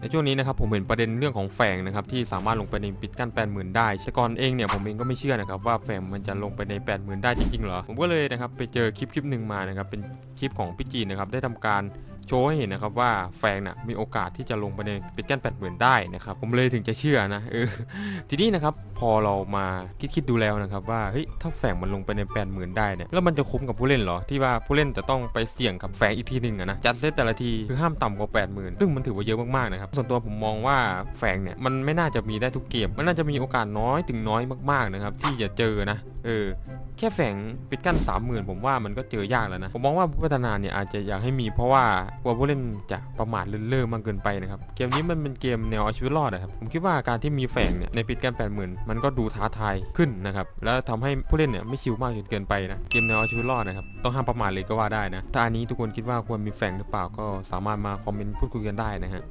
ในช่วงนี้นะครับผมเห็นประเด็นเรื่องของแฝงนะครับที่สามารถลงไปในปิดกั้น8 0,000 ได้แต่ก่อนเองเนี่ยผมเองก็ไม่เชื่อนะครับว่าแฝงมันจะลงไปใน 8 0,000 ได้จริงๆเหรอผมก็เลยนะครับไปเจอคลิปคลิปหนึ่งมานะครับเป็นคลิปของพี่จีนนะครับได้ทำการ โชว์ให้เห็นนะครับว่าแฝงน่ะมีโอกาสที่จะลงไปในปิดกั้น8 0,000ได้นะครับผมเลยถึงจะเชื่อนะเออทีนี้นะครับพอเรามาคิดคิดดูแล้วนะครับว่าเฮ้ยถ้าแฝงมันลงไปใน80,000ได้เนี่ยแล้วมันจะคุ้มกับผู้เล่นเหรอที่ว่าผู้เล่นจะต้องไปเสี่ยงกับแฝงอีกทีหนึ่งนะจัดเซตแต่ละทีคือห้ามต่ำกว่า80,000ซึ่งมันถือว่าเยอะมากๆนะครับส่วนตัวผมมองว่าแฝงเนี่ยมันไม่น่าจะมีได้ทุกเกมมันน่าจะมีโอกาสน้อยถึงน้อยมากๆนะครับที่จะเจอนะเออแค่แฝงปิดกั้น30,000 ผมว่ามันก็เจอยากแล้วนะ ผมมองว่าผู้พัฒนาเนี่ยอาจจะอยากให้มีเพราะว่ากลัวผู้เล่นจะประมาทเลินเล่อมากเกินไปนะครับ เกมนี้มันเป็นเกมแนวเอาชีวิตรอดนะครับ ผมคิดว่าการที่มีแฝงเนี่ยในปิดกั้น80,000 มันก็ดูท้าทายขึ้นนะครับ แล้วทำให้ผู้เล่นเนี่ยไม่ชิลมากจนเกินไปนะ เกมแนวเอาชีวิตรอดนะครับ ต้องห้ามประมาทเลยก็ว่าได้นะ ถ้าอันนี้ทุกคนคิดว่าควรมีแฝงหรือเปล่าก็สามารถมาคอมเมนต์พูดคุยกันได้นะฮะ